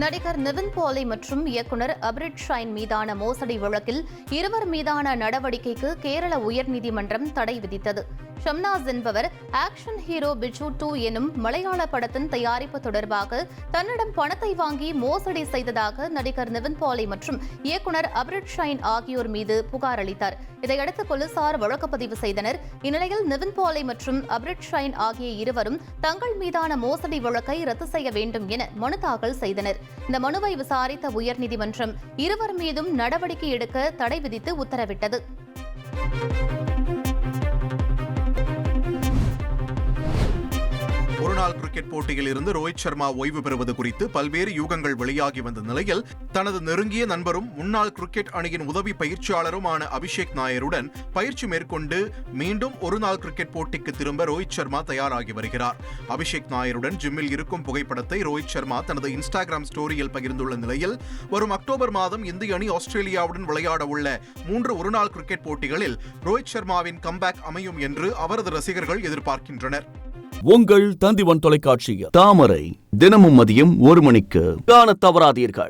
நடிகர் நிவின் பாலி மற்றும் இயக்குனர் அபிரிட் ஷைன் மீதான மோசடி வழக்கில் இருவர் மீதான நடவடிக்கைக்கு கேரள உயர்நீதிமன்றம் தடை விதித்தது. ஷம்னாஸ் என்பவர் ஆக்ஷன் ஹீரோ பிஜு டூ எனும் மலையாள படத்தின் தயாரிப்பு தொடர்பாக தன்னிடம் பணத்தை வாங்கி மோசடி செய்ததாக நடிகர் நிவின் பாலி மற்றும் இயக்குனர் அபிரிட் ஷைன் ஆகியோர் மீது புகார் அளித்தார். இதையடுத்து போலீசார் வழக்கு பதிவு செய்தனர். இந்நிலையில் நிவின் பாலி மற்றும் அபிரிட் ஷைன் ஆகிய இருவரும் தங்கள் மீதான மோசடி வழக்கை ரத்து செய்ய வேண்டும் என மனு தாக்கல் செய்தனர். இந்த மனுவை விசாரித்த உயர்நீதிமன்றம் இருவர் மீதும் நடவடிக்கை எடுக்க தடை விதித்து உத்தரவிட்டது. ஒருநாள் கிரிக்கெட் போட்டியில் இருந்து ரோஹித் சர்மா ஓய்வு பெறுவது குறித்து பல்வேறு யூகங்கள் வெளியாகி வந்த நிலையில் தனது நெருங்கிய நண்பரும் முன்னாள் கிரிக்கெட் அணியின் உதவி பயிற்சியாளருமான அபிஷேக் நாயருடன் பயிற்சி மேற்கொண்டு மீண்டும் ஒருநாள் கிரிக்கெட் போட்டிக்கு திரும்ப ரோஹித் சர்மா தயாராகி வருகிறார். அபிஷேக் நாயருடன் ஜிம்மில் இருக்கும் புகைப்படத்தை ரோஹித் சர்மா தனது இன்ஸ்டாகிராம் ஸ்டோரியில் பகிர்ந்துள்ள நிலையில் வரும் அக்டோபர் மாதம் இந்திய அணி ஆஸ்திரேலியாவுடன் விளையாட உள்ள மூன்று ஒருநாள் கிரிக்கெட் போட்டிகளில் ரோஹித் சர்மாவின் கம்பேக் அமையும் என்று அவரது ரசிகர்கள் எதிர்பார்க்கின்றனர். உங்கள் தந்திவன் தொலைக்காட்சியில். தாமரை தினமும் மதியம் ஒரு மணிக்கு. காண தவறாதீர்கள்.